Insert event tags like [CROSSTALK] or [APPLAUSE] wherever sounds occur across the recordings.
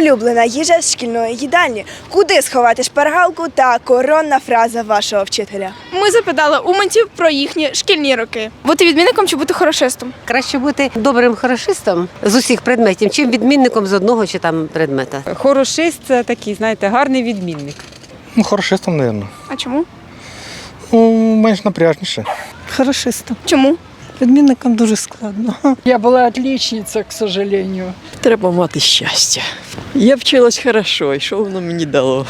Улюблена їжа з шкільної їдальні. Куди сховати шпаргалку та коронна фраза вашого вчителя? Ми запитали уманців про їхні шкільні роки. Бути відмінником чи бути хорошистом? Краще бути добрим хорошистом з усіх предметів, чим відмінником з одного чи там предмета. Хорошист це такий, знаєте, гарний відмінник. Ну, хорошистом, мабуть. А чому? Ну, менш напряжніше. Хорошистом. Чому? Відмінникам дуже складно. [LAUGHS] Я була отличниця, к сожалению. Треба мати щастя. Я вчилась хорошо, і що воно мені дало?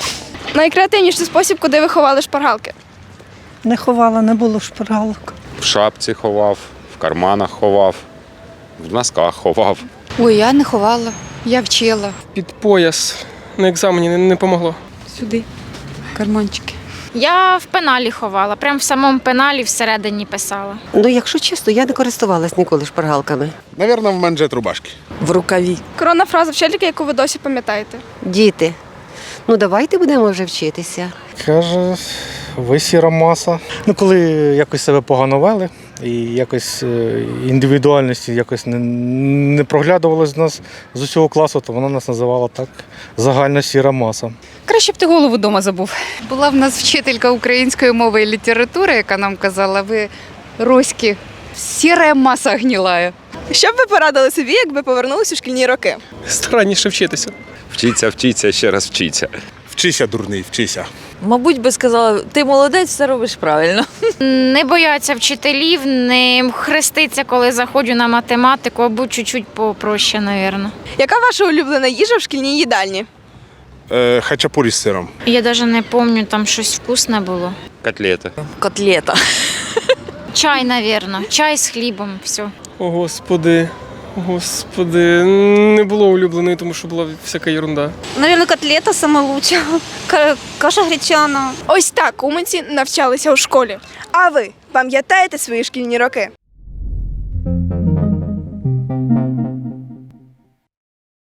Найкреативніший спосіб, куди ви ховали шпаргалки. Не ховала, не було шпаргалок. В шапці ховав, в карманах ховав, в носках ховав. Ой, я не ховала, я вчила. Під пояс на екзамені не, не помогло. Сюди, карманчики. Я в пеналі ховала, прям в самому пеналі всередині писала. Ну, якщо чесно, я не користувалась ніколи шпаргалками. Навірно, в манжет рубашки. В рукаві. Коронна фраза вчительки, яку ви досі пам'ятаєте. Діти, ну давайте будемо вже вчитися. Каже, ви сіра маса. Ну, коли якось себе погано вели і якось е, індивідуальності якось не, не проглядувалось з нас з усього класу, то вона нас називала так загальна сіра маса. Краще б ти голову вдома забув. Була в нас вчителька української мови і літератури, яка нам казала, ви руські, сіра маса гнилая. Що б ви порадили собі, якби повернулися у шкільні роки? Старанніше вчитися. Вчіться, вчіться, ще раз вчіться. Вчися, дурний, вчися. Мабуть, би сказала, ти молодець, все робиш правильно. Не бояться вчителів, не хреститься, коли заходжу на математику, або чуть-чуть попроще, напевно. Яка ваша улюблена їжа в шкільній їдальні? Е, хачапурі з сиром. Я навіть не пам'ятаю, там щось вкусне було. Котлети. Котлета. Чай, напевно, чай з хлібом, все. О, господи. Господи, не було улюбленої, тому що була всяка ерунда. Навірно, котлета саме лучша. Каша гречана. Ось так уманці навчалися у школі. А ви пам'ятаєте свої шкільні роки?